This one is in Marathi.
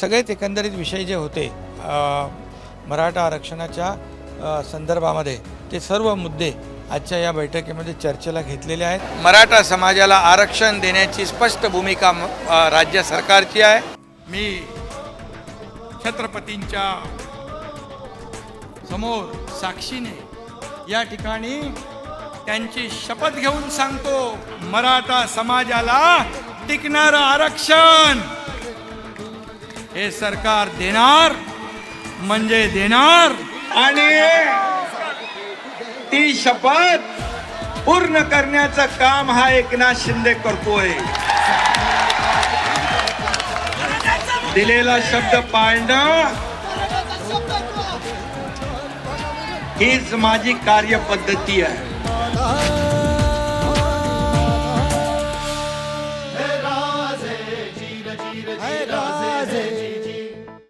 सगळेच एकंदरीत विषय जे होते मराठा आरक्षणाच्या संदर्भामध्ये ते सर्व मुद्दे आजच्या या बैठकीमध्ये चर्चेला घेतलेले आहेत. मराठा समाजाला आरक्षण देण्याची स्पष्ट भूमिका राज्य सरकारची आहे. मी छत्रपतींच्या समोर साक्षीने या ठिकाणी त्यांची शपथ घेऊन सांगतो मराठा समाजाला टिकणारं आरक्षण. हे सरकार देणार म्हणजे देणार. आणि ती शपथ पूर्ण करण्याचं काम हा एकनाथ शिंदे करतोय. दिलेला शब्द पाळणं हीच माझी कार्यपद्धती आहे. राजे.